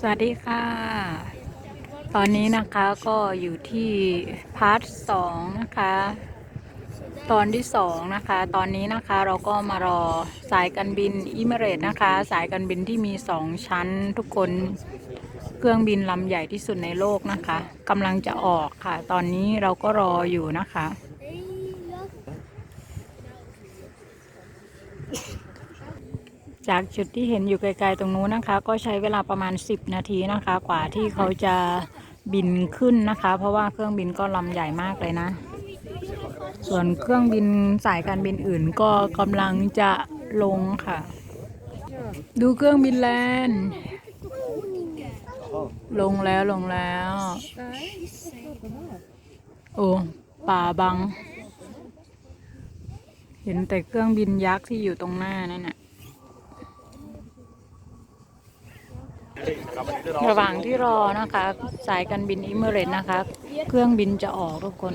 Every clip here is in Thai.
สวัสดีค่ะ ตอนนี้นะคะก็อยู่ที่พาร์ทสองนะคะ ตอนที่สองนะคะ ตอนนี้นะคะเราก็มารอสายการบินอิมเรตนะคะ สายการบินที่มีสองชั้นทุกคนเครื่องบินลำใหญ่ที่สุดในโลกนะคะกำลังจะออกค่ะ ตอนนี้เราก็รออยู่นะคะ จากจุดที่เห็นอยู่ไกลๆตรงนู้นนะคะ ก็ใช้เวลาประมาณ 10 นาทีนะคะ กว่าที่เขาจะบินขึ้นนะคะ เพราะว่าเครื่องบินก็ลำใหญ่มากเลยนะ ส่วนเครื่องบินสายการบินอื่นก็กำลังจะลงค่ะ ดูเครื่องบินแลนด์ลงแล้วลงแล้ว โอ้ป่าบัง เห็นแต่เครื่องบินยักษ์ที่อยู่ตรงหน้านั่นน่ะ ระหว่างที่รอนะคะ สายการบินอิมเมเรตนะคะ เครื่องบินจะออกทุกคน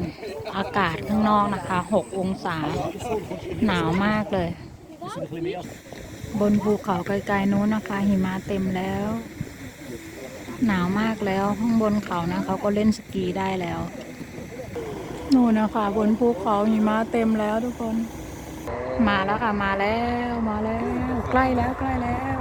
อากาศข้างนอกนะคะ 6 องศา หนาวมากเลย บนภูเขาไกลๆนู้นนะคะ หิมะเต็มแล้ว หนาวมากแล้วข้างบนเขานะเขาก็เล่นสกีได้แล้วนู่นนะคะ บนภูเขาหิมะเต็มแล้วทุกคน มาแล้วค่ะมาแล้วมาแล้ว ใกล้แล้วใกล้แล้ว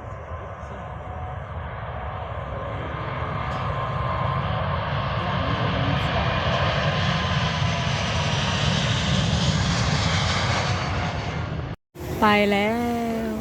ไปแล้ว